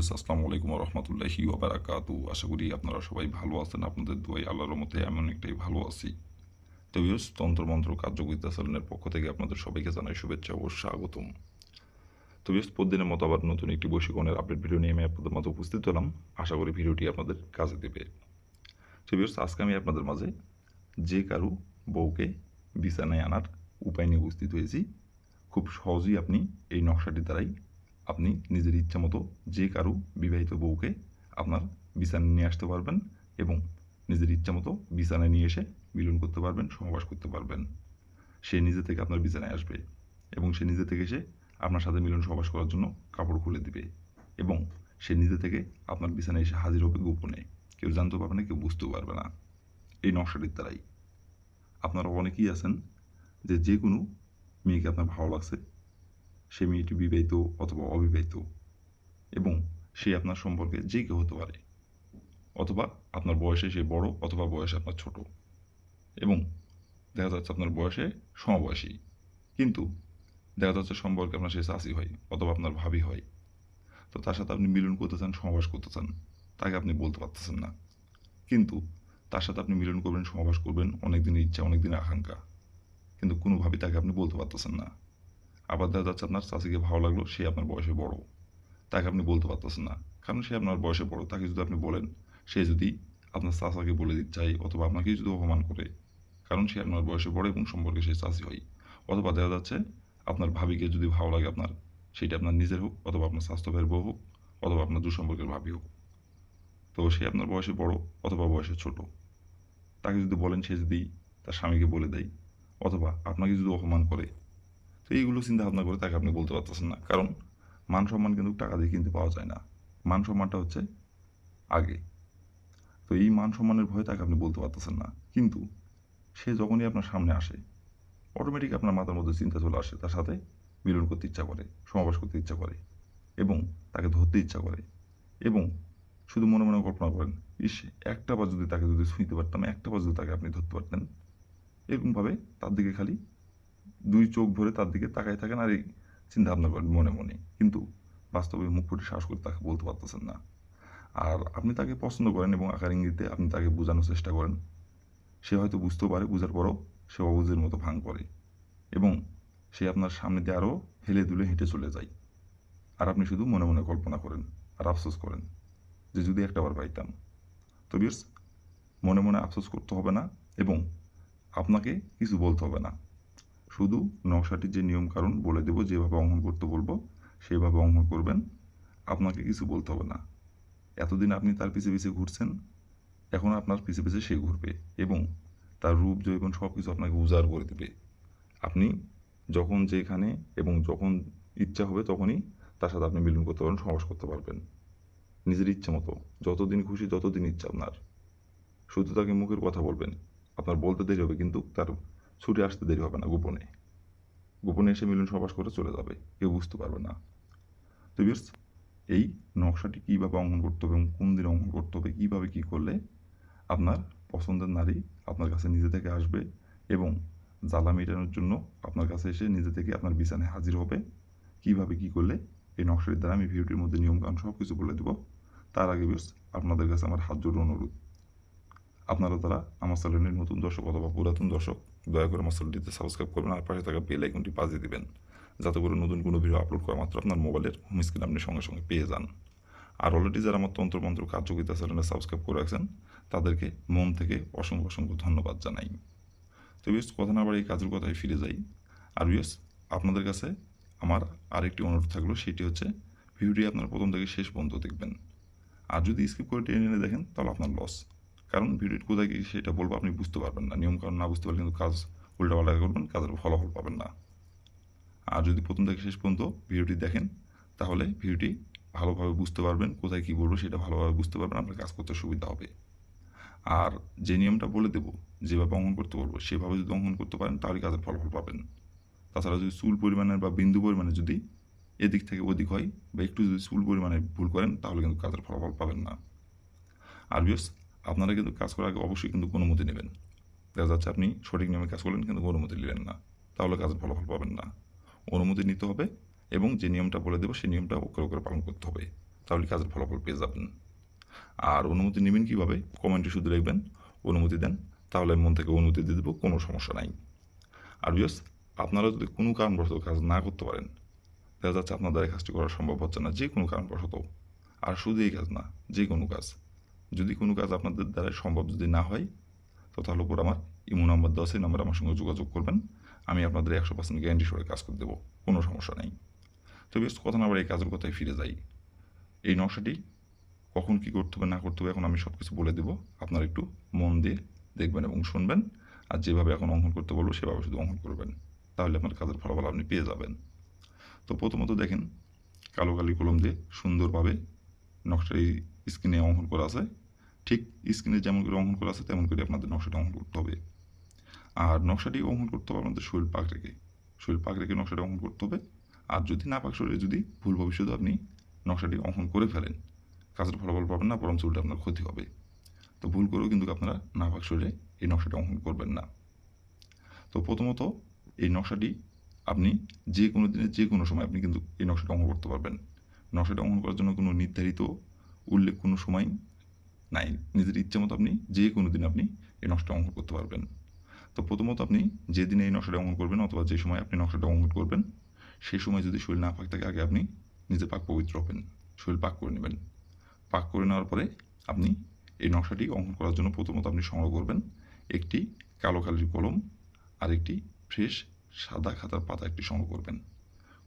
Views আসসালামু আলাইকুম রহমতুল্লাহি ওবারাকাতু আশা করি আপনারা সবাই ভালো আছেন, আপনাদের দোয়াই আল্লাহর মতে আমি অনেকটাই ভালো আছি। তো ভিউস তন্ত্রমন্ত্র কার্যকরিতা চ্যানেলের পক্ষ থেকে আপনাদের সবাইকে জানাই শুভেচ্ছা ও স্বাগতম। তো ভিউস প্রতিদিনের মতো আবার নতুন একটি বৈশিকণের আপডেট ভিডিও নিয়ে আমি আপনাদের মাঝে উপস্থিত হলাম। আশা করি ভিডিওটি আপনাদের কাজে দেবে। তো ভিউস আজকে আমি আপনাদের মাঝে যে কারু বউকে বিছানায় আনার উপায় নিয়ে উপস্থিত হয়েছি। খুব সহজেই আপনি এই নকশাটি দ্বারাই আপনি নিজের ইচ্ছা মতো যে কারও বিবাহিত বউকে আপনার বিছানায় নিয়ে আসতে পারবেন এবং নিজের ইচ্ছা মতো বিছানায় নিয়ে এসে মিলন করতে পারবেন সহবাস করতে পারবেন। সে নিজে থেকে আপনার বিছানায় আসবে এবং সে নিজে থেকে এসে আপনার সাথে মিলন সহবাস করার জন্য কাপড় খুলে দিবে এবং সে নিজে থেকে আপনার বিছানায় এসে হাজির হবে গোপনে। কেউ জানতে পারবে না, কেউ বুঝতেও পারবে না। এই নকশাটির দ্বারাই। আপনারা অনেকেই আছেন যে যে কোনো মেয়েকে আপনার ভালো লাগছে সে মেয়েটি বিবাহিত অথবা অবিবাহিত এবং সে আপনার সম্পর্কে যে কেউ হতে পারে, অথবা আপনার বয়সে সে বড় অথবা বয়সে আপনার ছোট এবং দেখা যাচ্ছে আপনার বয়সে সমবয়সী। কিন্তু দেখা যাচ্ছে সম্পর্কে আপনার সে চাষি হয় অথবা আপনার ভাবি হয়। তো তার সাথে আপনি মিলন করতে চান সমাবাস করতে চান, তাকে আপনি বলতে পারতেছেন না। কিন্তু তার সাথে আপনি মিলন করবেন সমাবাস করবেন অনেক দিনের ইচ্ছা অনেক দিনের আকাঙ্ক্ষা। কিন্তু কোনোভাবেই তাকে আপনি বলতে পারতেছেন না। আবার দেখা যাচ্ছে আপনার চাষিকে ভালো লাগল, সে আপনার বয়সে বড়। তাকে আপনি বলতে পারতেছেন না। কারণ সে আপনার বয়সে বড়, তাকে যদি আপনি বলেন, সে যদি আপনার চাষাকে বলে দিতে চায় অথবা আপনাকে যদি অপমান করে, কারণ সে আপনার বয়সে বড় এবং সম্পর্কে সে চাষি হয়। অথবা দেখা যাচ্ছে আপনার ভাবিকে যদি ভালো লাগে আপনার, সেটা আপনার নিজের হোক অথবা আপনার স্বাস্থ্য ভাইয়ের বউ হোক অথবা আপনার দুঃসম্পর্কের ভাবি হোক। তো সে আপনার বয়সে বড় অথবা বয়সে ছোট। তাকে যদি বলেন, সে যদি তার স্বামীকে বলে দেয় অথবা আপনাকে যদি অপমান করে তো এইগুলো চিন্তা ভাবনা করে তাকে আপনি বলতে পারতেছেন না। কারণ মান সম্মান কিন্তু টাকা দিয়ে কিনতে পাওয়া যায় না। মান সম্মানটা হচ্ছে আগে। তো এই মান সম্মানের ভয়ে তাকে আপনি বলতে পারতেছেন না। কিন্তু সে যখনই আপনার সামনে আসে অটোমেটিক আপনার মাথার মধ্যে চিন্তা চলে আসে, তার সাথে মিলন করতে ইচ্ছা করে, সমাবেশ করতে ইচ্ছা করে এবং তাকে ধরতে ইচ্ছা করে এবং শুধু মনে মনে কল্পনা করেন, ইস, একটা বার যদি তাকে যদি ছুঁইতে পারতাম, একটা বার যদি তাকে আপনি ধরতে পারতেন, এরকমভাবে তার দিকে খালি দুই চোখ ভরে তার দিকে তাকাই থাকেন আর এই চিন্তা ভাবনা করেন মনে মনে। কিন্তু বাস্তবে মুখ ফুটে সাহস করে তাকে বলতে পারতেছেন না। আর আপনি তাকে পছন্দ করেন এবং আকার ইঙ্গিতে আপনি তাকে বোঝানোর চেষ্টা করেন। সে হয়তো বুঝতেও পারে, বুঝার পরও সে অবুঝের মতো ভাঙ করে এবং সে আপনার সামনে দিয়ে আরও হেলে দুলে হেঁটে চলে যায়। আর আপনি শুধু মনে মনে কল্পনা করেন আর আফসোস করেন যে যদি একটাবার পাইতাম। তো বিয়ার্স মনে মনে আফসোস করতে হবে না এবং আপনাকে কিছু বলতে হবে না। শুধু নকশাটির যে নিয়মকানুন বলে দেবো, যেভাবে অঙ্কন করতে বলব, সেভাবে অঙ্কন করবেন। আপনাকে কিছু বলতে হবে না। এতদিন আপনি তার পিছে পিছে ঘুরছেন, এখন আপনার পিছে পিছে সে ঘুরবে এবং তার রূপ জৈবন সব কিছু আপনাকে উজাড় করে দেবে। আপনি যখন যেখানে এবং যখন ইচ্ছা হবে তখনই তার সাথে আপনি মিলন করতে পারবেন সমাবেশ করতে পারবেন। নিজের ইচ্ছা মতো, যতদিন খুশি ততদিন ইচ্ছা আপনার। শুধু তাকে মুখের কথা বলবেন। আপনার বলতে দেরি হবে, কিন্তু তার ছুটে আসতে দেরি হবে না, গোপনে। গোপনে এসে মিলন সবাস করে চলে যাবে, কেউ বুঝতে পারবে না। তো বিয়ার্স, এই নকশাটি কীভাবে অঙ্কন করতে হবে এবং কোন দিন অঙ্কন করতে হবে, কীভাবে কী করলে আপনার পছন্দের নারী আপনার কাছে নিজে থেকে আসবে এবং জ্বালা মেটানোর জন্য আপনার কাছে এসে নিজে থেকে আপনার বিছানায় হাজির হবে, কীভাবে কী করলে এই নকশাটির দ্বারা আমি ভিডিওটির মধ্যে নিয়মকানুন সব কিছু বলে দেবো। তার আগে বিয়ার্স, আপনাদের কাছে আমার হাত জোর অনুরোধ। আপনারা তারা আমার চ্যানেলের নতুন দর্শক অথবা পুরাতন দর্শক, দয়া করে আমার চ্যানেলটিতে সাবস্ক্রাইব করবেন আর পাশে থাকা বেল আইকনটি বাজিয়ে দিবেন, যাতে করে নতুন কোনো ভিডিও আপলোড করা মাত্র আপনার মোবাইলের হোম স্ক্রিন আপনি সঙ্গে সঙ্গে পেয়ে যান। আর অলরেডি যারা আমার তন্ত্রমন্ত্র কার্যকরিতা চ্যানেলে সাবস্ক্রাইব করে রাখছেন, তাদেরকে মন থেকে অসংখ্য অসংখ্য ধন্যবাদ জানাই। তো বিয়স কথা না বাড়ি কাজের কথায় ফিরে যাই। আর বিয়স আপনাদের কাছে আমার আরেকটি অনুরোধ থাকল, সেটি হচ্ছে ভিডিওটি আপনার প্রথম থেকে শেষ পর্যন্ত দেখবেন। আর যদি স্কিপ করে টেনে এনে দেখেন, তাহলে আপনার লস কারণ ভিডিওটি কোথায় কি সেটা বলব আপনি বুঝতে পারবেন না। নিয়ম কারণ না বুঝতে পারলে কিন্তু কাজ উল্টাপাল্টা করবেন, কাজের ফলাফল পাবেন না। আর যদি প্রথম থেকে শেষ পর্যন্ত ভিডিওটি দেখেন, তাহলে ভিডিওটি ভালোভাবে বুঝতে পারবেন কোথায় কী বলব সেটা ভালোভাবে বুঝতে পারবেন, আপনার কাজ করতে সুবিধা হবে। আর যে নিয়মটা বলে দেবো, যেভাবে অঙ্কন করতে বলব, সেভাবে যদি অঙ্কন করতে পারেন, তাহলে কাজের ফলাফল পাবেন। তাছাড়া যদি চুল পরিমাণের বা বিন্দু পরিমাণে যদি এদিক থেকে ওদিক হয়, বা একটু যদি চুল পরিমাণে ভুল করেন, তাহলে কিন্তু কাজের ফলাফল পাবেন না। আর বিয়স আপনারা কিন্তু কাজ করার আগে অবশ্যই কিন্তু অনুমতি নেবেন। দেখা যাচ্ছে আপনি সঠিক নিয়মে কাজ করলেন কিন্তু অনুমতি নিলেন না। তাহলে কাজের ফলাফল পাবেন না। অনুমতি নিতে হবে এবং যে নিয়মটা বলে দেবো সেই নিয়মটা অক্ষরে অক্ষরে পালন করতে হবে। তাহলে কাজের ফলাফল পেয়ে যাবেন। আর অনুমতি নেবেন কীভাবে? কমেন্টে শুধু লিখবেন, অনুমতি দেন, তাহলে মন থেকে অনুমতি দিয়ে দেবো, কোনো সমস্যা নাই। আর বিয়স আপনারা যদি কোনো কারণবশত কাজ না করতে পারেন, দেখা যাচ্ছে আপনার দ্বারা কাজটি করা সম্ভব হচ্ছে না, যে কোনো কারণবশত। আর শুধু এই কাজ না, যে কোনো কাজ। যদি কোনো কাজ আপনাদের দ্বারা সম্ভব যদি না হয়, তো তাহলে উপর আমার ইমো নাম্বার দেওয়া সেই নাম্বার আমার সঙ্গে যোগাযোগ করবেন। আমি আপনাদের একশো পার্সেন্ট গ্যারান্টি সরে কাজ করে দেবো, কোনো সমস্যা নেই। তো বেশ, কথা না আবার এই কাজের কথায় ফিরে যাই। এই নকশাটি কখন কী করতে হবে না করতে হবে এখন আমি সব কিছু বলে দেবো। আপনারা একটু মন দিয়ে দেখবেন এবং শুনবেন। আর যেভাবে এখন অঙ্কন করতে বলব, সেভাবে শুধু অঙ্কন করবেন। তাহলে আপনার কাজের ফলাফল আপনি পেয়ে যাবেন। তো প্রথমত দেখেন, কালো কালি কলম দিয়ে সুন্দরভাবে নকশাটি স্ক্রিনে অঙ্কন করা আছে। ঠিক স্ক্রিনে যেমন করে অঙ্কন করা আছে, তেমন করে আপনাদের নকশাটি অঙ্কন করতে হবে। আর নকশাটি অঙ্কন করতে হবে আপনাদের শরীর পাক রেখে। শরীর পাক রেখে নকশাটি অঙ্কন করতে হবে। আর যদি না পাক শরীরে যদি ভুল ভবিষ্যতে আপনি নকশাটি অঙ্কন করে ফেলেন, কাজের ফলাফল পাবেন না বরং চুলটা আপনার ক্ষতি হবে। তো ভুল করেও কিন্তু আপনারা না পাক শরীরে এই নকশাটি অঙ্কন করবেন না। তো প্রথমত এই নকশাটি আপনি যে কোনো দিনে যে কোনো সময় আপনি কিন্তু এই নকশাটা অঙ্কন করতে পারবেন। নকশাটা অঙ্কন করার জন্য কোনো নির্ধারিত উল্লেখ কোনো সময় নাই। নিজের ইচ্ছে মতো আপনি যে কোনো দিন আপনি এই নকশাটা অঙ্কন করতে পারবেন। তো প্রথমত আপনি যে দিনে এই নকশাটা অঙ্কন করবেন অথবা যে সময় আপনি নকশাটা অঙ্কন করবেন সেই সময় যদি শরীর না পাক থাকে, আগে আপনি নিজে পাক পবিত্র হবেন। শরীর পাক করে নেবেন। পাক করে নেওয়ার পরে আপনি এই নকশাটি অঙ্কন করার জন্য প্রথমত আপনি সংগ্রহ করবেন একটি কালো কালির কলম আর একটি ফ্রেশ সাদা খাতার পাতা একটি সংগ্রহ করবেন।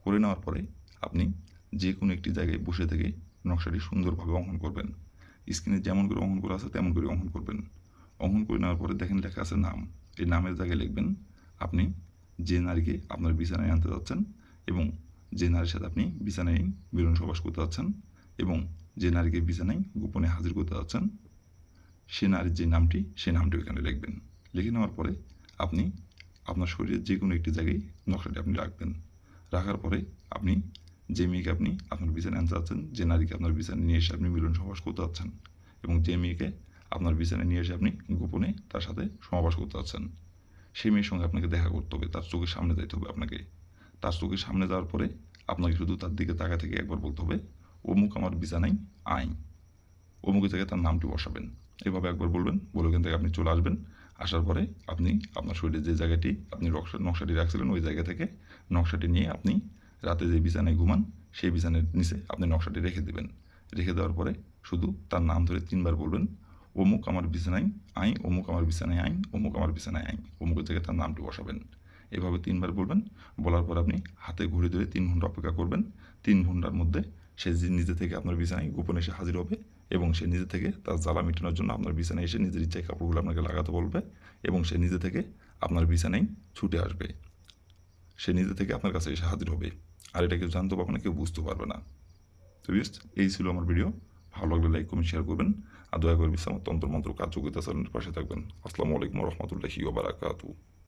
করে নেওয়ার পরে আপনি যে কোনো একটি জায়গায় বসে থেকে নকশাটি সুন্দরভাবে অঙ্কন করবেন। স্ক্রিনে যেমন করে অঙ্কন করা আছে, তেমন করে অঙ্কন করবেন। অঙ্কন করে নেওয়ার পরে দেখেন লেখা আছে নাম। এই নামের জায়গায় লিখবেন, আপনি যে নারীকে আপনার বিছানায় আনতে যাচ্ছেন এবং যে নারীর সাথে আপনি বিছানায় মিলন সবাস করতে যাচ্ছেন এবং যে নারীকে বিছানায় গোপনে হাজির করতে যাচ্ছেন, সে নারীর যে নামটি, সে নামটি ওইখানে লিখবেন। লিখে নেওয়ার পরে আপনি আপনার শরীরের যে কোনো একটি জায়গায় নকশাটি আপনি রাখবেন। রাখার পরে আপনি যে মেয়েকে আপনি আপনার বিছানায় আনতে চাচ্ছেন যে নারীকে আপনার বিছানায় নিয়ে এসে আপনি মিলন সমাবাস করতে চাচ্ছেন এবং যে মেয়েকে আপনার বিছানায় নিয়ে এসে আপনি গোপনে তার সাথে সমাবাস করতে চাচ্ছেন সেই মেয়ের সঙ্গে আপনাকে দেখা করতে হবে, তার চোখের সামনে যাইতে হবে আপনাকে। তার চোখের সামনে যাওয়ার পরে আপনাকে শুধু তার দিকে তাকা থেকে একবার বলতে হবে, অমুক আমার বিছানায় আইন। অমুকের জায়গায় তার নামটি বসাবেন। এভাবে একবার বলবেন, বলে ওখান থেকে আপনি চলে আসবেন। আসার পরে আপনি আপনার শরীরের যে জায়গাটি, আপনি নকশা নকশাটি রাখছিলেন, ওই জায়গা থেকে নকশাটি নিয়ে আপনি রাতে যে বিছানায় ঘুমান, সেই বিছানার নিচে আপনি নকশাটি রেখে দেবেন। রেখে দেওয়ার পরে শুধু তার নাম ধরে তিনবার বলবেন, অমুক আমার বিছানায় আই অমুক আমার বিছানায় আইন অমুক আমার বিছানায় আইন অমুকের জায়গায় তার নামটি বসাবেন। এভাবে তিনবার বলবেন, বলার পর আপনি হাতে ঘড়ি ধরে তিন ঘণ্টা অপেক্ষা করবেন। তিন ঘণ্টার মধ্যে সে নিজে থেকে আপনার বিছানায় গোপনে এসে হাজির হবে এবং সে নিজে থেকে তার জ্বালা মেটানোর জন্য আপনার বিছানায় এসে নিজের ইচ্ছায় কাপড়গুলো আপনাকে লাগাতে বলবে এবং সে নিজে থেকে আপনার বিছানায় ছুটে আসবে। সে নিজে থেকে আপনার কাছে এসে হাজির হবে। আর এটা কেউ জানতে পারবে না, কেউ বুঝতে পারবে না। তো বিস্ট এই ছিল আমার ভিডিও ভালো লাগলে লাইক কমেন্ট শেয়ার করবেন। আর দয়া করে বিশ্রাম তন্ত্র মন্ত্র কার্যকরিতা চ্যানেলের পাশে থাকবেন। আসসালামু আলাইকুম রহমতুল্লাহি ওবারাকাতু